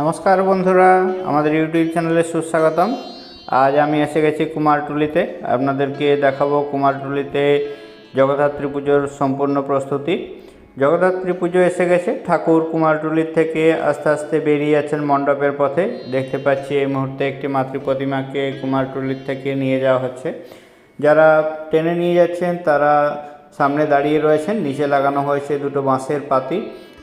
নমস্কার বন্ধুরা, আমাদের ইউটিউব চ্যানেলে সুস্বাগতম। আজ আমি এসে গেছি কুমারটুলিতে আপনাদেরকে দেখাবো কুমারটুলিতে জগদ্ধাত্রী পুজোর সম্পূর্ণ প্রস্তুতি। জগদ্ধাত্রী পুজো এসে গেছে। ঠাকুর কুমারটুলির থেকে আস্তে আস্তে বেরিয়ে আছেন মণ্ডপের পথে। দেখতে পাচ্ছি এই মুহূর্তে একটি মাতৃ প্রতিমাকে কুমারটুলির থেকে নিয়ে যাওয়া হচ্ছে। যারা টেনে নিয়ে যাচ্ছেন, তারা সামনে দাঁড়িয়ে রয়েছেন। নিচে লাগানো হয়েছে দুটো বাঁশের পাতি।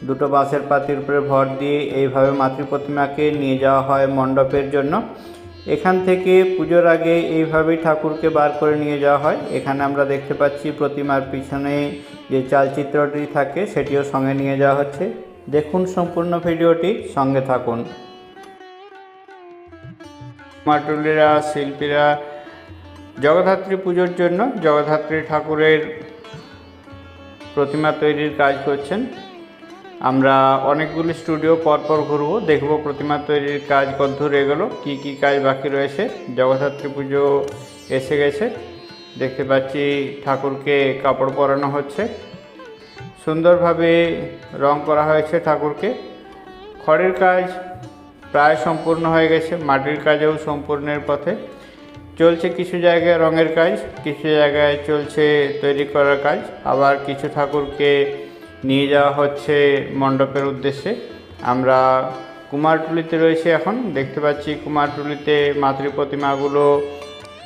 দুটো বাঁশের পাতির উপরে ভর দিয়ে এইভাবে মাতৃ প্রতিমাকে নিয়ে যাওয়া হয় মণ্ডপের জন্য। এখান থেকে পুজোর আগে এইভাবেই ঠাকুরকে বার করে নিয়ে যাওয়া হয়। এখানে আমরা দেখতে পাচ্ছি প্রতিমার পিছনে যে চালচিত্রটি থাকে, সেটিও সঙ্গে নিয়ে যাওয়া হচ্ছে। দেখুন সম্পূর্ণ ভিডিওটি, সঙ্গে থাকুন। মাটুলিরা, শিল্পীরা, জগদ্ধাত্রী পুজোর জন্য জগদ্ধাত্রী ঠাকুরের প্রতিমা তৈরির কাজ করছেন। আমরা অনেকগুলি স্টুডিও পরপর ঘুরবো, দেখব প্রতিমা তৈরির কাজ কদ্দূর এগোলো, কী কী কাজ বাকি রয়েছে। জগদ্ধাত্রী পুজো এসে গেছে, দেখতে পাচ্ছি ঠাকুরকে কাপড় পরানো হচ্ছে। সুন্দরভাবে রং করা হয়েছে ঠাকুরকে। খড়ের কাজ প্রায় সম্পূর্ণ হয়ে গেছে, মাটির কাজেও সম্পূর্ণের পথে। চলছে কিছু জায়গায় রঙের কাজ, কিছু জায়গায় চলছে তৈরি করার কাজ। আবার কিছু ঠাকুরকে নিয়ে যাওয়া হচ্ছে মণ্ডপের উদ্দেশ্যে। আমরা কুমারটুলিতে রয়েছে এখন। দেখতে পাচ্ছি কুমারটুলিতে মাতৃ প্রতিমাগুলো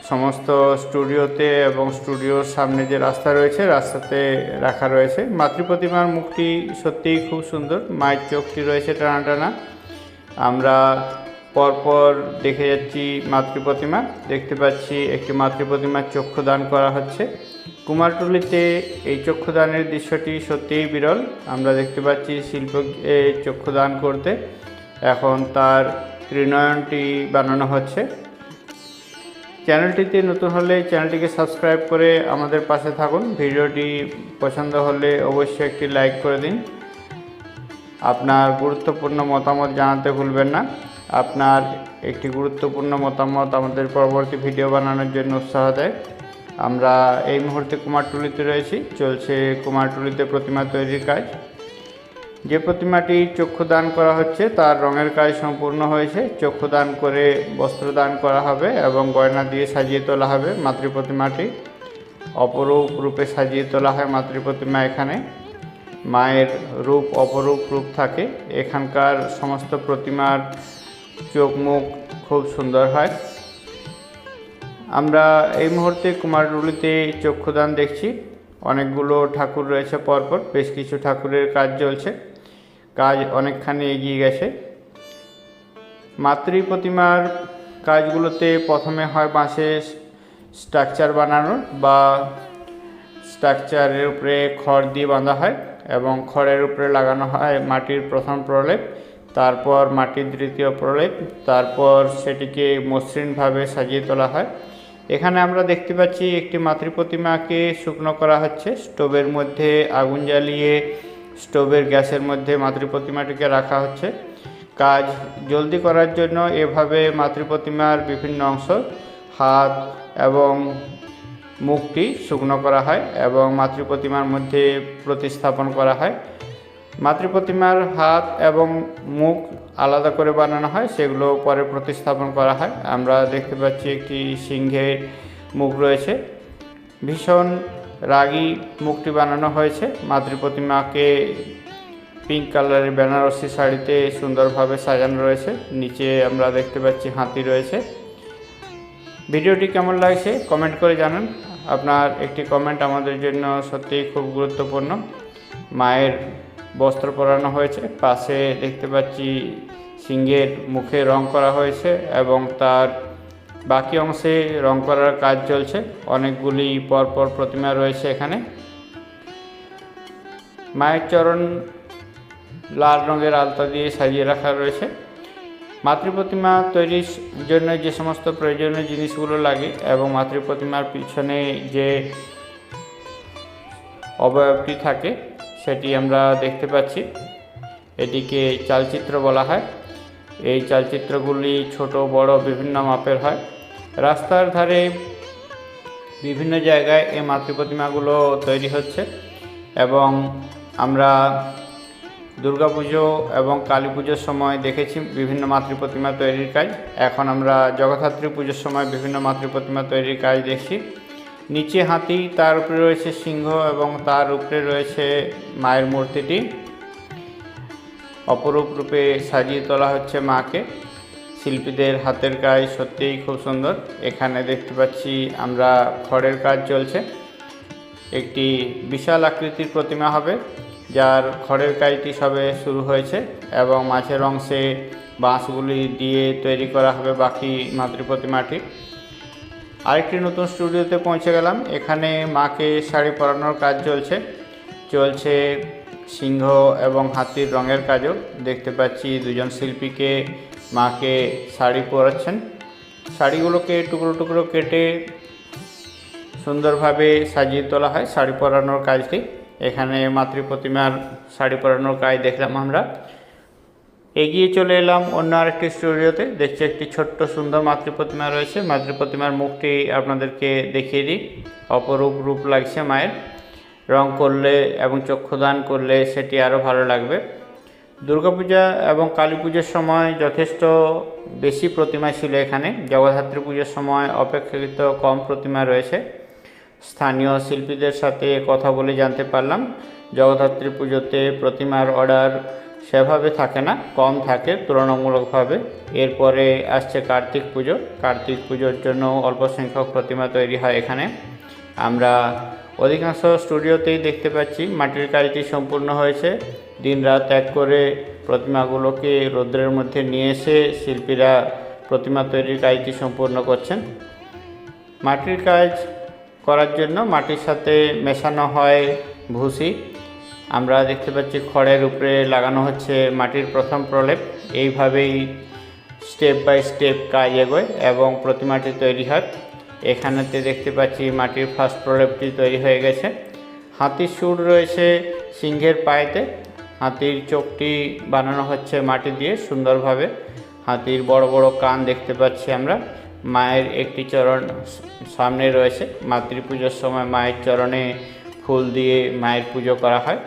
সমস্ত স্টুডিওতে এবং স্টুডিওর সামনে যে রাস্তা রয়েছে, রাস্তাতে রাখা রয়েছে। মাতৃ প্রতিমার মুখটি সত্যিই খুব সুন্দর। মায়ের চোখটি রয়েছে টানা টানা। আমরা পরপর দেখে যাচ্ছি মাতৃ প্রতিমা দেখতে পাচ্ছি একটি মাতৃ প্রতিমার চক্ষুদান করা হচ্ছে। কুমারটুলিতে এই চক্ষুদানের দৃশ্যটি সত্যিই বিরল। আমরা দেখতে পাচ্ছি শিল্প চক্ষুদান করতে। এখন তার ত্রিনয়নটি বানানো হচ্ছে। চ্যানেলটিতে নতুন হলে চ্যানেলটিকে সাবস্ক্রাইব করে আমাদের পাশে থাকুন। ভিডিওটি পছন্দ হলে অবশ্যই একটি লাইক করে দিন। আপনার গুরুত্বপূর্ণ মতামত জানাতে ভুলবেন না। আপনার একটি গুরুত্বপূর্ণ মতামত আমাদের পরবর্তী ভিডিও বানানোর জন্য উৎসাহ দেয়। আমরা এই মুহূর্তে কুমারটুলিতে রয়েছি। চলছে কুমারটুলিতে প্রতিমা তৈরির কাজ। যে প্রতিমাটি চক্ষুদান করা হচ্ছে, তার রঙের কাজ সম্পূর্ণ হয়েছে। চক্ষুদান করে বস্ত্রদান করা হবে এবং গয়না দিয়ে সাজিয়ে তোলা হবে মাতৃ প্রতিমাটি অপরূপ রূপে সাজিয়ে তোলা হয় মাতৃ প্রতিমা এখানে। মায়ের রূপ অপরূপ রূপ থাকে। এখানকার সমস্ত প্রতিমার চোখ মুখ খুব সুন্দর হয়। আমরা এই মুহূর্তে কুমারটুলিতে চক্ষুদান দেখছি। অনেকগুলো ঠাকুর রয়েছে পরপর, বেশ কিছু ঠাকুরের কাজ চলছে। কাজ অনেকখানি এগিয়ে গেছে। মাতৃ প্রতিমার কাজগুলোতে প্রথমে হয় বাঁশের স্ট্রাকচার বানানোর বা স্ট্রাকচারের উপরে খড় দিয়ে বাঁধা হয় এবং খড়ের উপরে লাগানো হয় মাটির প্রথম প্রলেপ, তারপর মাটির দ্বিতীয় প্রলেপ, তারপর সেটিকে মসৃণভাবে সাজিয়ে তোলা হয়। এখানে আমরা দেখতে পাচ্ছি একটি মাতৃ প্রতিমাকে শুকনো করা হচ্ছে। স্টোভের মধ্যে আগুন জ্বালিয়ে স্টোভের গ্যাসের মধ্যে মাতৃ প্রতিমাটিকে রাখা হচ্ছে। কাজ জলদি করার জন্য এভাবে মাতৃ প্রতিমার বিভিন্ন অংশ, হাত এবং মুখটি শুকনো করা হয় এবং মাতৃ প্রতিমার মধ্যে প্রতিস্থাপন করা হয়। মাতৃ প্রতিমার হাত এবং মুখ আলাদা করে বানানো হয়, সেগুলো পরে প্রতিস্থাপন করা হয়। আমরা দেখতে পাচ্ছি একটি সিংহের মুখ রয়েছে। ভীষণ রাগী মুখটি বানানো হয়েছে। মাতৃ প্রতিমাকে পিঙ্ক কালারের বেনারসি শাড়িতে সুন্দরভাবে সাজানো রয়েছে। নিচে আমরা দেখতে পাচ্ছি হাতি রয়েছে। ভিডিওটি কেমন লাগছে কমেন্ট করে জানান। আপনার একটি কমেন্ট আমাদের জন্য সত্যিই খুব গুরুত্বপূর্ণ। মায়ের বস্ত্র পরানো হয়েছে। পাশে দেখতে পাচ্ছি সিংহের মুখে রং করা হয়েছে এবং তার বাকি অংশে রং করার কাজ চলছে। অনেকগুলি পরপর প্রতিমা রয়েছে এখানে। মায়ের চরণ লাল রঙের আলতা দিয়ে সাজিয়ে রাখা রয়েছে। মাতৃ প্রতিমা তৈরির জন্য যে সমস্ত প্রয়োজনীয় জিনিসগুলো লাগে এবং মাতৃ প্রতিমার পিছনে যে অবয়বটি থাকে সেটি আমরা দেখতে পাচ্ছি। এটিকে চালচিত্র বলা হয়। এই চালচিত্রগুলি ছোট, বড়, বিভিন্ন মাপের হয়। রাস্তার ধারে বিভিন্ন জায়গায় এই মাতৃ প্রতিমাগুলো তৈরি হচ্ছে এবং আমরা দুর্গাপুজো এবং কালী পুজোর সময় দেখেছি বিভিন্ন মাতৃ প্রতিমা তৈরির কাজ। এখন আমরা জগদ্ধাত্রী পুজোর সময় বিভিন্ন মাতৃ প্রতিমা তৈরির কাজ দেখছি। নিচে হাতি, তার উপরে রয়েছে সিংহ এবং তার উপরে রয়েছে মায়ের মূর্তিটি। অপরূপ রূপে সাজিয়ে তোলা হচ্ছে মাকে। শিল্পীদের হাতের কাজ সত্যিই খুব সুন্দর। এখানে দেখতে পাচ্ছি আমরা খড়ের কাজ চলছে। একটি বিশাল আকৃতির প্রতিমা হবে, যার খড়ের কাজটি সবে শুরু হয়েছে এবং মাছের অংশে বাঁশগুলি দিয়ে তৈরি করা হবে বাকি মাতৃ প্রতিমাটি আরেকটি নতুন স্টুডিওতে পৌঁছে গেলাম। এখানে মাকে শাড়ি পরানোর কাজ চলছে। চলছে সিংহ এবং হাতির রঙের কাজও। দেখতে পাচ্ছি দুজন শিল্পীকে মাকে শাড়ি পরাচ্ছেন। শাড়িগুলোকে টুকরো টুকরো কেটে সুন্দরভাবে সাজিয়ে তোলা হয় শাড়ি পরানোর কাজটি। এখানে মাতৃ প্রতিমার শাড়ি পরানোর কাজ দেখলাম আমরা। এগিয়ে চলে এলাম অন্য আরেকটি স্টুডিওতে। দেখছি একটি ছোট্ট সুন্দর মাতৃ প্রতিমা রয়েছে। মাতৃ প্রতিমার মুখটি আপনাদেরকে দেখিয়ে দিই। অপরূপ রূপ লাগছে মায়ের। রং করলে এবং চক্ষুদান করলে সেটি আরও ভালো লাগবে। দুর্গাপূজা এবং কালী পুজোর সময় যথেষ্ট বেশি প্রতিমা ছিল এখানে। জগদ্ধাত্রী পুজোর সময় অপেক্ষাকৃত কম প্রতিমা রয়েছে। স্থানীয় শিল্পীদের সাথে কথা বলে জানতে পারলাম। জগদ্ধাত্রী পুজোতে প্রতিমার অর্ডার সেভাবে থাকে না, কম থাকে তুলনামূলকভাবে। এরপরে আসছে কার্তিক পুজো। কার্তিক পুজোর জন্য অল্প সংখ্যক প্রতিমা তৈরি হয় এখানে। আমরা অধিকাংশ স্টুডিওতেই দেখতে পাচ্ছি মাটির কাজটি সম্পূর্ণ হয়েছে। দিন রাত এক করে প্রতিমাগুলোকে রৌদ্রের মধ্যে নিয়ে এসে শিল্পীরা প্রতিমা তৈরির কাজটি সম্পূর্ণ করছেন। মাটির কাজ করার জন্য মাটির সাথে মেশানো হয় ভুসি। আমরা দেখতে পাচ্ছি খড়ের উপরে লাগানো হচ্ছে মাটির প্রথম প্রলেপ। এইভাবেই স্টেপ বাই স্টেপ কাজ এগোয় এবং প্রতিমাটি তৈরি হয়। এখানেতে দেখতে পাচ্ছি মাটির ফার্স্ট প্রলেপটি তৈরি হয়ে গেছে। হাতির সুর রয়েছে সিংহের পায়েতে। হাতির চোখটি বানানো হচ্ছে মাটি দিয়ে সুন্দরভাবে। হাতির বড় বড় কান দেখতে পাচ্ছি আমরা। মায়ের একটি চরণ সামনে রয়েছে। মাতৃপুজোর সময় মায়ের চরণে ফুল দিয়ে মায়ের পুজো করা হয়।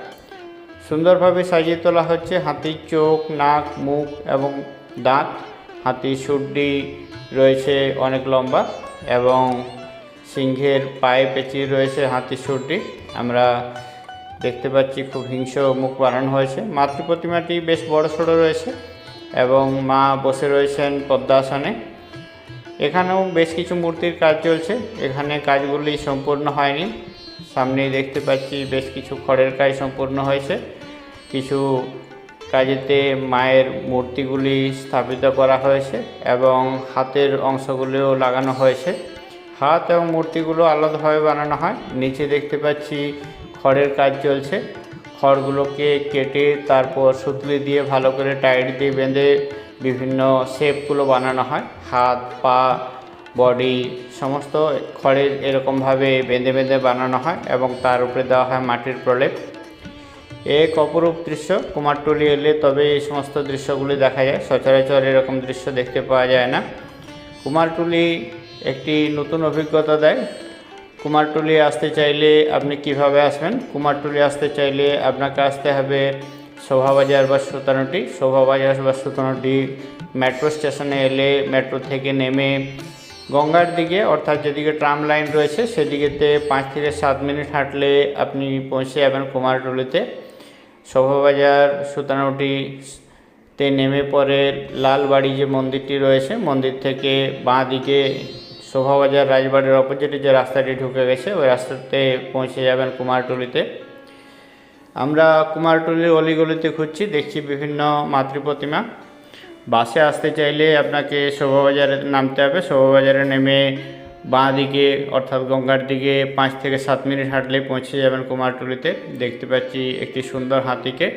সুন্দরভাবে সাজিয়ে তোলা হচ্ছে হাতির চোখ, নাক, মুখ এবং দাঁত। হাতির সুরটি রয়েছে অনেক লম্বা এবং সিংহের পায়ে পেঁচিয়ে রয়েছে হাতির সুরটি আমরা দেখতে পাচ্ছি খুব হিংস্র মুখ বানানো হয়েছে। মাতৃ প্রতিমাটি বেশ বড় সড়ো রয়েছে এবং মা বসে রয়েছেন পদ্মাসনে। এখানেও বেশ কিছু মূর্তির কাজ চলছে। এখানে কাজগুলি সম্পূর্ণ হয়নি। সামনেই দেখতে পাচ্ছি বেশ কিছু খড়ের কাজ সম্পূর্ণ হয়েছে। কিছু কাজেতে মায়ের মূর্তিগুলি স্থাপিত করা হয়েছে এবং হাতের অংশগুলিও লাগানো হয়েছে। হাত এবং মূর্তিগুলো আলাদাভাবে বানানো হয়। নিচে দেখতে পাচ্ছি খড়ের কাজ চলছে। খড়গুলোকে কেটে তারপর সুতলি দিয়ে ভালো করে টাইট দিয়ে বেঁধে বিভিন্ন শেপগুলো বানানো হয়। হাত, পা বডি সমস্ত খড়ের এরকমভাবে বেঁধে বেঁধে বানানো হয় এবং তার উপরে দেওয়া হয় মাটির প্রলেপ। এক অপরূপ দৃশ্য কুমারটুলি এলে তবে এই সমস্ত দৃশ্যগুলি দেখা যায়। সচরাচর এরকম দৃশ্য দেখতে পাওয়া যায় না। কুমারটুলি একটি নতুন অভিজ্ঞতা দেয়। কুমারটুলি আসতে চাইলে আপনি কীভাবে আসবেন? কুমারটুলি আসতে চাইলে আপনাকে আসতে হবে শোভাবাজার বা সুতানুটি। শোভাবাজার বা সুতানুটি মেট্রো স্টেশনে এলে মেট্রো থেকে নেমে গঙ্গার দিকে, অর্থাৎ যেদিকে ট্রাম লাইন রয়েছে, সেদিকেতে পাঁচ থেকে সাত মিনিট হাঁটলে আপনি পৌঁছে যাবেন কুমারটুলিতে শোভাবাজার সুতানুটিতে নেমে পরে লালবাড়ি যে মন্দিরটি রয়েছে, মন্দির থেকে বাঁ দিকে শোভাবাজার রাজবাড়ির অপোজিটে যে রাস্তাটি ঢুকে গেছে, ওই রাস্তাতে পৌঁছে যাবেন কুমারটুলিতে আমরা কুমারটুলির অলিগলিতে খুঁজছি দেখছি বিভিন্ন মাতৃ প্রতিমা বাসে আসতে চাইলে আপনাকে শোভাবাজারে নামতে হবে। শোভাবাজারে নেমে বাঁ দিকে, অর্থাৎ গঙ্গার দিকে পাঁচ থেকে সাত মিনিট হাঁটলেই পৌঁছে যাবেন কুমারটুলিতে। দেখতে পাচ্ছি একটি সুন্দর হাতিকে।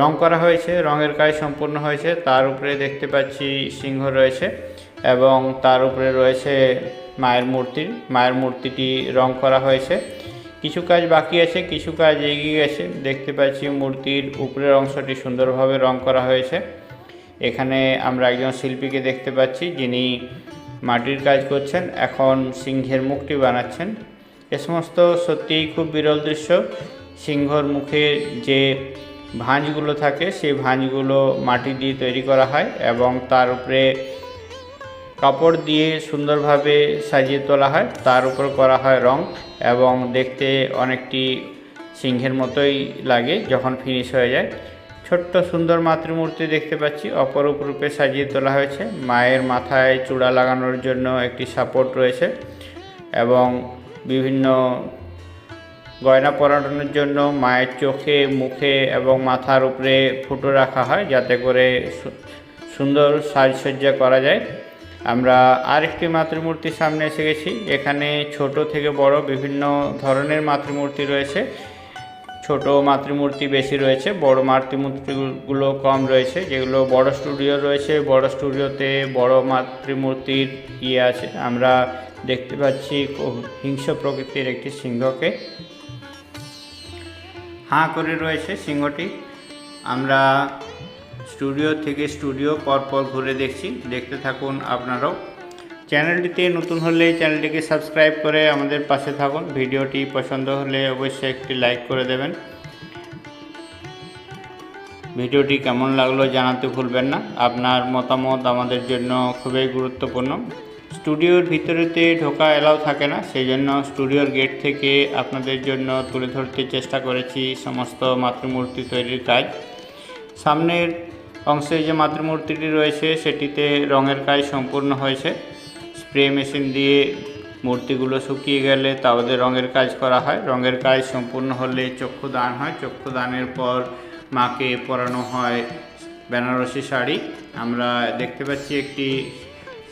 রং করা হয়েছে, রঙের কাজ সম্পূর্ণ হয়েছে। তার উপরে দেখতে পাচ্ছি সিংহ রয়েছে এবং তার উপরে রয়েছে মায়ের মূর্তি। মায়ের মূর্তিটি রং করা হয়েছে। কিছু কাজ বাকি আছে, কিছু কাজ এগিয়ে গেছে। দেখতে পাচ্ছি মূর্তির উপরের অংশটি সুন্দরভাবে রং করা হয়েছে। এখানে আমরা একজন শিল্পীকে দেখতে পাচ্ছি যিনি মাটির কাজ করছেন, এখন সিংহের মুখটি বানাচ্ছেন। এ সমস্ত সত্যিই খুব বিরল দৃশ্য। সিংহর মুখে যে ভাঁজগুলো থাকে, সেই ভাঁজগুলো মাটি দিয়ে তৈরি করা হয় এবং তার উপরে কাপড় দিয়ে সুন্দরভাবে সাজিয়ে তোলা হয়। তার উপর করা হয় রং এবং দেখতে অনেকটি সিংহের মতোই লাগে যখন ফিনিশ হয়ে যায়। ছোট্ট সুন্দর মাতৃমূর্তি দেখতে পাচ্ছি। অপরূপ রূপে সাজিয়ে তোলা হয়েছে। মায়ের মাথায় চূড়া লাগানোর জন্য একটি সাপোর্ট রয়েছে এবং বিভিন্ন গয়না পরানোর জন্য মায়ের চোখে, মুখে এবং মাথার উপরে ফুটো রাখা হয় যাতে করে সুন্দর সাজসজ্জা করা যায়। আমরা আরেকটি মাতৃমূর্তির সামনে এসে গেছি। এখানে ছোট থেকে বড় বিভিন্ন ধরনের মাতৃমূর্তি রয়েছে। ছোট মাতৃমূর্তি বেশি রয়েছে, বড় মাতৃমূর্তিগুলো কম রয়েছে, যেগুলো বড় স্টুডিও রয়েছে, বড় স্টুডিওতে বড় মাতৃমূর্তির ইয়ে আছে। আমরা দেখতে পাচ্ছি হিংস্র প্রকৃতির একটি সিংহকে। হাঁ করে রয়েছে সিংহটি। আমরা স্টুডিও থেকে স্টুডিও পরপর ঘুরে দেখছি। দেখতে থাকুন আপনারাও। চ্যানেলটিতে নতুন হলে চ্যানেলটিকে সাবস্ক্রাইব করে আমাদের পাশে থাকুন। ভিডিওটি পছন্দ হলে অবশ্যই একটি লাইক করে দেবেন। ভিডিওটি কেমন লাগল জানাতে ভুলবেন না। আপনার মতামত আমাদের জন্য খুবই গুরুত্বপূর্ণ। স্টুডিওর ভিতরেতে ঢোকা এলাও থাকে না সেই জন্য স্টুডিওর গেট থেকে আপনাদের জন্য তুলে ধরতে চেষ্টা করেছি সমস্ত মাতৃমূর্তি তৈরির কাজ। সামনের অংশে যে মাতৃমূর্তিটি রয়েছে, সেটিতে রঙের কাজ সম্পূর্ণ হয়েছে। স্প্রে মেশিন দিয়ে মূর্তিগুলো শুকিয়ে গেলে তাওতে রঙের কাজ করা হয়। রঙের কাজ সম্পূর্ণ হলে চক্ষু দান হয়। চক্ষু দানের পর মাকে পরানো হয় বেনারসি শাড়ি। আমরা দেখতে পাচ্ছি একটি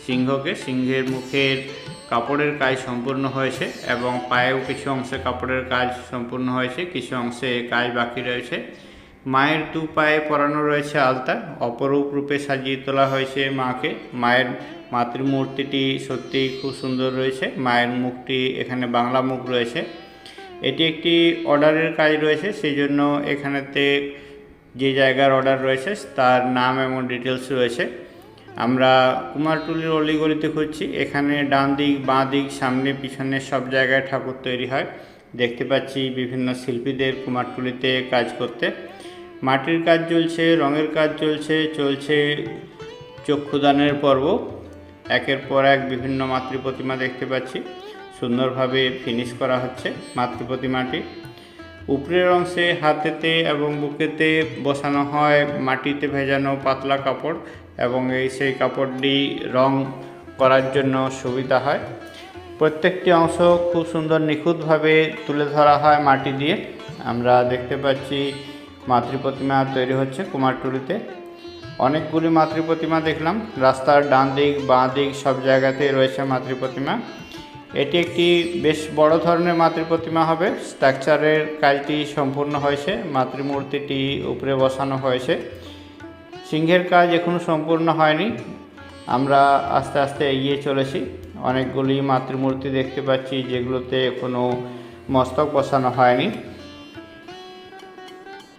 সিংহকে। সিংহের মুখের কাপড়ের কাজ সম্পূর্ণ হয়েছে এবং পায়েও কিছু অংশে কাপড়ের কাজ সম্পূর্ণ হয়েছে, কিছু অংশে কাজ বাকি রয়েছে। মায়ের দু পায়ে পরানো রয়েছে আলতা। অপরূপ রূপে সাজিয়ে তোলা হয়েছে মাকে। মায়ের মাতৃমূর্তিটি সত্যিই খুব সুন্দর রয়েছে। মায়ের মুখটি এখানে বাংলা মুখ রয়েছে। এটি একটি অর্ডারের কাজ রয়েছে সেই জন্য এখানেতে যে জায়গার অর্ডার রয়েছে, তার নাম এবং ডিটেলস রয়েছে। আমরা কুমারটুলির অলিগলিতে খুঁজছি। এখানে ডান দিক, বাঁ দিক, সামনে, পিছনে সব জায়গায় ঠাকুর তৈরি হয়। দেখতে পাচ্ছি বিভিন্ন শিল্পীদের কুমারটুলিতে কাজ করতে। মাটির কাজ চলছে, রঙের কাজ চলছে চলছে চক্ষুদানের পর্ব। একের পর এক বিভিন্ন মাতৃ প্রতিমা দেখতে পাচ্ছি। সুন্দরভাবে ফিনিশ করা হচ্ছে মাতৃ প্রতিমাটি উপরের অংশে হাতেতে এবং বুকেতে বসানো হয় মাটিতে ভেজানো পাতলা কাপড় এবং এই সেই কাপড়টি রং করার জন্য সুবিধা হয়। প্রত্যেকটি অংশ খুব সুন্দর নিখুঁতভাবে তুলে ধরা হয় মাটি দিয়ে। আমরা দেখতে পাচ্ছি মাতৃ প্রতিমা তৈরি হচ্ছে কুমারটুলিতে। অনেকগুলি মাতৃ প্রতিমা দেখলাম। রাস্তার ডান দিক, বাঁ দিক সব জায়গাতেই রয়েছে মাতৃ প্রতিমা এটি একটি বেশ বড় ধরনের মাতৃ প্রতিমা হবে। স্ট্রাকচারের কাজটি সম্পূর্ণ হয়েছে। মাতৃমূর্তিটি উপরে বসানো হয়েছে। সিংহের কাজ এখনও সম্পূর্ণ হয়নি। আমরা আস্তে আস্তে এগিয়ে চলেছি। অনেকগুলি মাতৃমূর্তি দেখতে পাচ্ছি যেগুলোতে কোনো মস্তক বসানো হয়নি।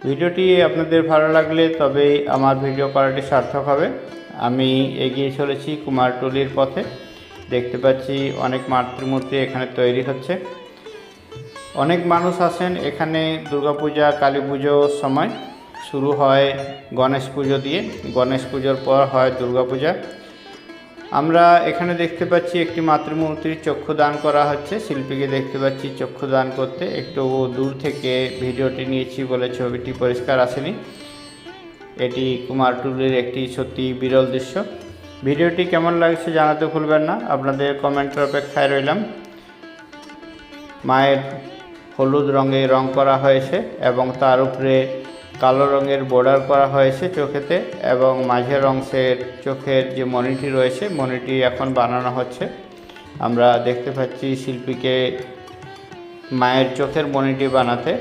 ভিডিওটি আপনাদের ভালো লাগলে তবেই আমার ভিডিও করাটি সার্থক হবে। আমি এগিয়ে চলেছি কুমারটুলির পথে। দেখতে পাচ্ছি অনেক মাতৃমূর্তি এখানে তৈরি হচ্ছে। অনেক মানুষ আসেন এখানে দুর্গাপূজা, কালী পুজোর সময়। শুরু হয় গণেশ পুজো দিয়ে। গণেশ পুজোর পর হয় দুর্গাপূজা। আমরা এখানে দেখতে পাচ্ছি একটি মাতৃমূর্তির চক্ষু দান করা হচ্ছে। শিল্পীকে দেখতে পাচ্ছি চক্ষু দান করতে। একটু দূর থেকে ভিডিওটি নিয়েছি বলে ছবিটি পরিষ্কার আসেনি। এটি কুমার কুমারটুলির একটি সত্যি বিরল দৃশ্য। ভিডিওটি কেমন লাগছে জানাতে ভুলবেন না। আপনাদের কমেন্টের অপেক্ষায় রইলাম। মায়ের হলুদ রঙে রং করা হয়েছে এবং তার উপরে কালো রঙের বর্ডার করা হয়েছে চোখেতে এবং মাঝের অংশের চোখের যে মনিটি রয়েছে মনিটি এখন বানানো হচ্ছে। আমরা দেখতে পাচ্ছি শিল্পীকে মায়ের চোখের মনিটি বানাতে।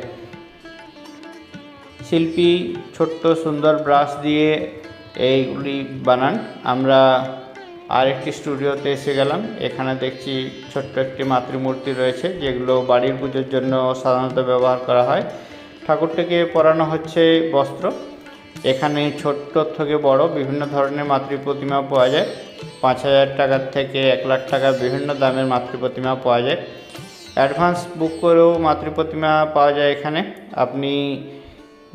শিল্পী ছোট্ট সুন্দর ব্রাশ দিয়ে এইগুলি বানান। আমরা আরেকটি স্টুডিওতে এসে গেলাম। এখানে দেখছি ছোট্ট একটি মাতৃমূর্তি রয়েছে, যেগুলো বাড়ির পুজোর জন্য সাধারণত ব্যবহার করা হয়। ঠাকুরটিকে পরানো হচ্ছে বস্ত্র। এখানে ছোট্ট থেকে বড় বিভিন্ন ধরনের মাতৃ প্রতিমা পাওয়া যায়। পাঁচ হাজার টাকার থেকে এক লাখ টাকা বিভিন্ন দামের মাতৃ প্রতিমা পাওয়া যায়। অ্যাডভান্স বুক করেও মাতৃ প্রতিমা পাওয়া যায় এখানে। আপনি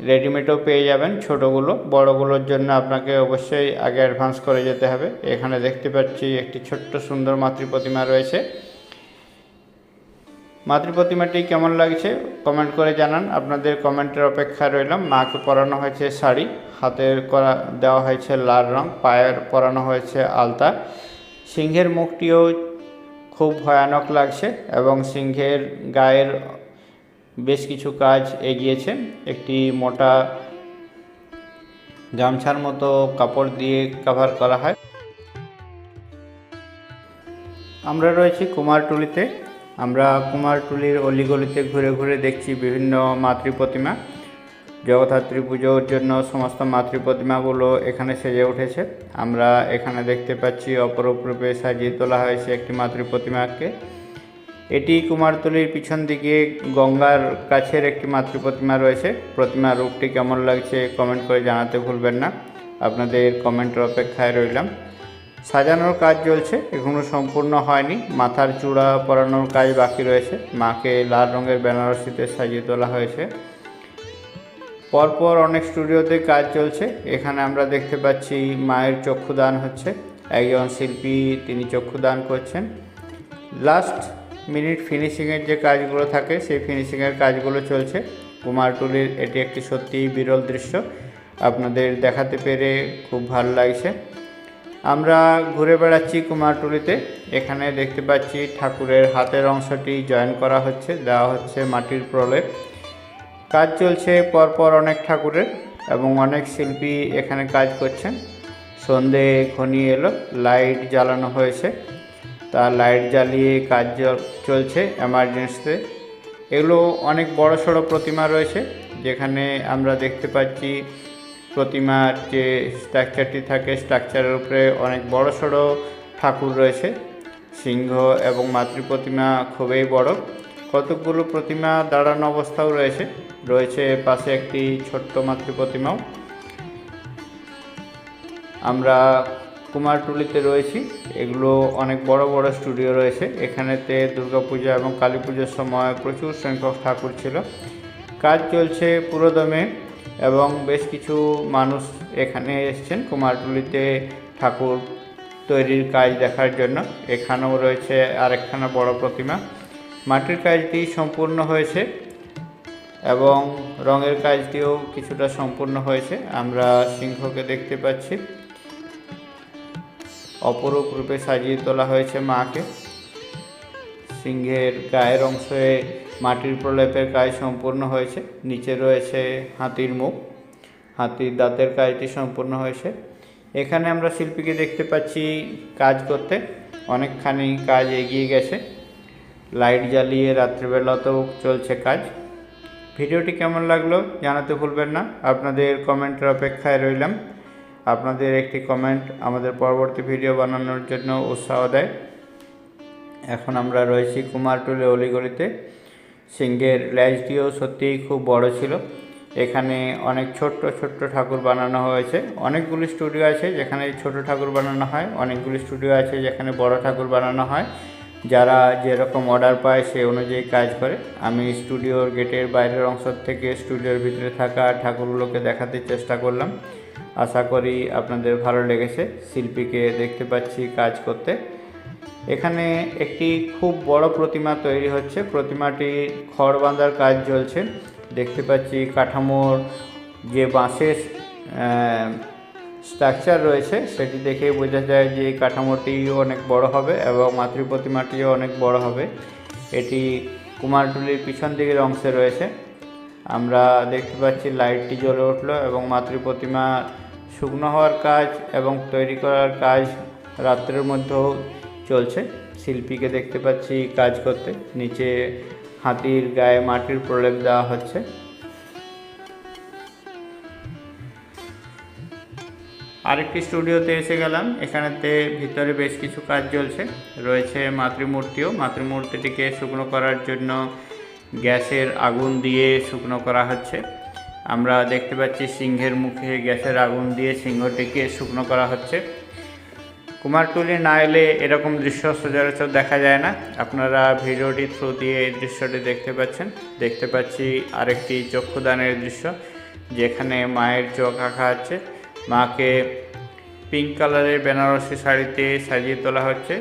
রেডিমেডও পেয়ে যাবেন ছোটোগুলো। বড়গুলোর জন্য আপনাকে অবশ্যই আগে অ্যাডভান্স করে যেতে হবে। এখানে দেখতে পাচ্ছি একটি ছোট্ট সুন্দর মাতৃ প্রতিমা রয়েছে। মাতৃ প্রতিমাটি কেমন লাগছে কমেন্ট করে জানান। আপনাদের কমেন্টের অপেক্ষায় রইলাম। মাকে পরানো হয়েছে শাড়ি হাতের করা, দেওয়া হয়েছে লাল রং, পায়ের পরানো হয়েছে আলতা। সিংহের মুখটিও খুব ভয়ানক লাগছে এবং সিংহের গায়ের বেশ কিছু কাজ এগিয়েছে। একটি মোটা গামছার মতো কাপড় দিয়ে কভার করা হয়। আমরা রয়েছি কুমারটুলিতে। আমরা কুমারটুলির অলিগলিতে ঘুরে ঘুরে দেখছি বিভিন্ন মাতৃ প্রতিমা জগদ্ধাত্রী পুজোর জন্য সমস্ত মাতৃ প্রতিমাগুলো এখানে সেজে উঠেছে। আমরা এখানে দেখতে পাচ্ছি অপরূপ রূপে সাজিয়ে তোলা হয়েছে একটি মাতৃ প্রতিমাকে এটি কুমারটুলির পিছন দিকে গঙ্গার কাছের একটি মাতৃ প্রতিমা রয়েছে। প্রতিমার রূপটি কেমন লাগছে কমেন্ট করে জানাতে ভুলবেন না। আপনাদের কমেন্টের অপেক্ষায় রইলাম। সাজানোর কাজ চলছে, এখনও সম্পূর্ণ হয়নি। মাথার চূড়া পরানোর কাজ বাকি রয়েছে। মাকে লাল রঙের বেনারসিতে সাজিয়ে তোলা হয়েছে। পরপর অনেক স্টুডিওতে কাজ চলছে। এখানে আমরা দেখতে পাচ্ছি মায়ের চক্ষুদান হচ্ছে। একজন শিল্পী তিনি চক্ষুদান করছেন। লাস্ট মিনিট ফিনিশিংয়ের যে কাজগুলো থাকে, সেই ফিনিশিংয়ের কাজগুলো চলছে। কুমারটুলির এটি একটি সত্যিই বিরল দৃশ্য। আপনাদের দেখাতে পেরে খুব ভালো লাগছে। আমরা ঘুরে বেড়াচ্ছি কুমারটুলিতে। এখানে দেখতে পাচ্ছি ঠাকুরের হাতের অংশটি জয়েন করা হচ্ছে, দেওয়া হচ্ছে মাটির প্রলেপ। কাজ চলছে পরপর অনেক ঠাকুরের এবং অনেক শিল্পী এখানে কাজ করছেন। সন্ধে ঘনিয়ে এলো, লাইট জ্বালানো হয়েছে। তা লাইট জ্বালিয়ে কাজ চলছে এমার্জেন্সিতে। এগুলো অনেক বড় সড়ো প্রতিমা রয়েছে, যেখানে আমরা দেখতে পাচ্ছি প্রতিমার যে স্ট্রাকচারটি থাকে স্ট্রাকচারের উপরে অনেক বড় সড়ো ঠাকুর রয়েছে। সিংহ এবং মাতৃ প্রতিমা খুবই বড়। কতগুলো প্রতিমা দাঁড়ানো অবস্থাও রয়েছে। রয়েছে পাশে একটি ছোট্ট মাতৃ প্রতিমাও। আমরা কুমারটুলিতে রয়েছি। এগুলো অনেক বড় বড় স্টুডিও রয়েছে। এখানেতে দুর্গাপূজা এবং কালী পুজোর সময় প্রচুর সংখ্যক ঠাকুর ছিল। কাজ চলছে পুরোদমে। এবং বেশ কিছু মানুষ এখানে এসছেন। কুমারটুলিতে ঠাকুর তৈরির কাজ দেখার জন্য। এখানেও রয়েছে আরেকখানা বড় প্রতিমা। মাটির কাজটি সম্পূর্ণ হয়েছে এবং রঙের কাজটিও কিছুটা সম্পূর্ণ হয়েছে। আমরা সিংহকে দেখতে পাচ্ছি। অপরূপ রূপে সাজিয়ে তোলা হয়েছে মাকে। সিংহের গায়ের অংশে মাটির প্রলেপের কাজ সম্পূর্ণ হয়েছে। নিচে রয়েছে হাতির মুখ, হাতির দাঁতের কাজটি সম্পূর্ণ হয়েছে। এখানে আমরা শিল্পীকে দেখতে পাচ্ছি কাজ করতে। অনেকখানি কাজ এগিয়ে গেছে। লাইট জ্বালিয়ে রাত্রিবেলাতেও চলছে কাজ। ভিডিওটি কেমন লাগল জানাতে ভুলবেন না। আপনাদের কমেন্টের অপেক্ষায় রইলাম। আপনাদের একটি কমেন্ট আমাদের পরবর্তী ভিডিও বানানোর জন্য উৎসাহ দেয়। এখন আমরা রয়েছি কুমারটুলি অলিগলিতে। সিংহের ল্যাজটিও সত্যিই খুব বড় ছিল। এখানে অনেক ছোট্ট ছোট্ট ঠাকুর বানানো হয়েছে। অনেকগুলি স্টুডিও আছে যেখানে ছোট ঠাকুর বানানো হয়, অনেকগুলি স্টুডিও আছে যেখানে বড় ঠাকুর বানানো হয়। যারা যেরকম অর্ডার পায় সে অনুযায়ী কাজ করে। আমি স্টুডিওর গেটের বাইরের অংশ থেকে স্টুডিওর ভিতরে থাকা ঠাকুরগুলোকে দেখাতে চেষ্টা করলাম। আশা করি আপনাদের ভালো লেগেছে। শিল্পীকে দেখতে পাচ্ছি কাজ করতে। এখানে একটি খুব বড় প্রতিমা তৈরি হচ্ছে। প্রতিমাটি খড় বাঁধার কাজ চলছে। দেখতে পাচ্ছি কাঠামোর যে বাঁশের স্ট্রাকচার রয়েছে, সেটি দেখেই বোঝা যায় যে এই কাঠামোটি অনেক বড় হবে এবং মাতৃ প্রতিমাটিও অনেক বড় হবে। এটি কুমারটুলির পিছন দিকের অংশে রয়েছে। আমরা দেখতে পাচ্ছি লাইটটি জ্বলে উঠল এবং মাতৃ প্রতিমা শুকনো হওয়ার কাজ এবং তৈরি করার কাজ রাত্রের মধ্যেও চলছে। শিল্পীকে দেখতে পাচ্ছি কাজ করতে। নিচে হাতির গায়ে মাটির প্রলেপ দেওয়া হচ্ছে। আরেকটি স্টুডিওতে এসে গেলাম। এখানেতে ভিতরে বেশ কিছু কাজ চলছে। রয়েছে মাতৃমূর্তিও। মাতৃমূর্তিটিকে শুকনো করার জন্য গ্যাসের আগুন দিয়ে শুকনো করা হচ্ছে। আমরা দেখতে পাচ্ছি সিংহের মুখে গ্যাসের আগুন দিয়ে সিংহটিকে শুকনো করা হচ্ছে। কুমারটুলি না এলে এরকম দৃশ্য সচরাচর দেখা যায় না। আপনারা ভিডিওটি থ্রু দিয়ে এই দৃশ্যটি দেখতে পাচ্ছেন। দেখতে পাচ্ছি আরেকটি চক্ষুদানের দৃশ্য, যেখানে মায়ের চোখ আঁকা আছে। মাকে পিঙ্ক কালারের বেনারসি শাড়িতে সাজিয়ে তোলা হচ্ছে।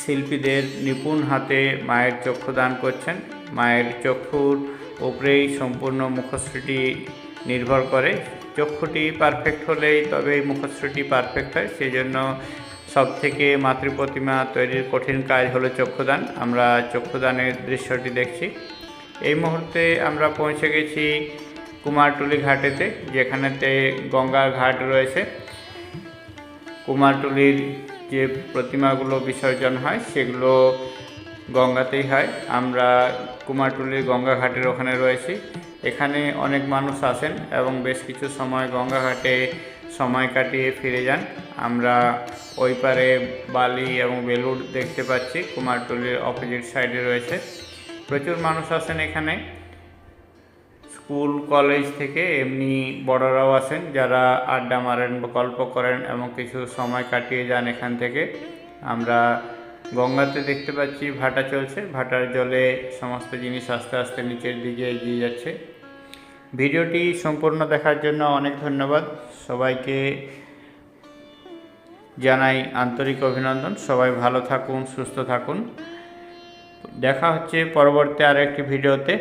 শিল্পীদের নিপুণ হাতে মায়ের চক্ষু দান করছেন। মায়ের চক্ষুর উপরেই সম্পূর্ণ মুখশ্রীটি নির্ভর করে। চক্ষুটি পারফেক্ট হলেই তবে এই মুখশ্রীটি পারফেক্ট হয়। সেই জন্য সব থেকে মাতৃ প্রতিমা তৈরির কঠিন কাজ হলো চক্ষুদান। আমরা চক্ষুদানের দৃশ্যটি দেখছি। এই মুহূর্তে আমরা পৌঁছে গেছি কুমারটুলি ঘাটেতে, যেখানেতে গঙ্গা ঘাট রয়েছে। কুমারটুলির যে প্রতিমাগুলো বিসর্জন হয়, সেগুলো গঙ্গাতেই হয়। আমরা কুমারটুলির গঙ্গা ঘাটের ওখানে রয়েছি। এখানে অনেক মানুষ আসেন এবং বেশ কিছু সময় গঙ্গাঘাটে সময় কাটিয়ে ফিরে যান। আমরা ওই পারে বালি এবং বেলুড় দেখতে পাচ্ছি, কুমারটুলির অপোজিট সাইডে রয়েছে। প্রচুর মানুষ আসেন এখানে। স্কুল, কলেজ থেকে এমনি বড়রাও আসেন যারা আড্ডা মারেন বা গল্প করেন এবং কিছু সময় কাটিয়ে যান এখান থেকে। আমরা গঙ্গাতে দেখতে পাচ্ছি ভাটা চলছে। ভাটার জলে সমস্ত জিনিস আস্তে আস্তে নিচের দিকে এগিয়ে যাচ্ছে। ভিডিওটি সম্পূর্ণ দেখার জন্য অনেক ধন্যবাদ। সবাইকে জানাই আন্তরিক অভিনন্দন। সবাই ভালো থাকুন, সুস্থ থাকুন। দেখা হচ্ছে পরবর্তী আর একটি ভিডিওতে।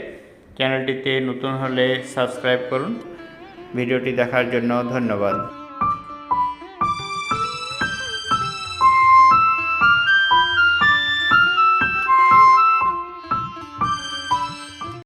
চ্যানেলটিতে নতুন হলে সাবস্ক্রাইব করুন। ভিডিওটি দেখার জন্য ধন্যবাদ।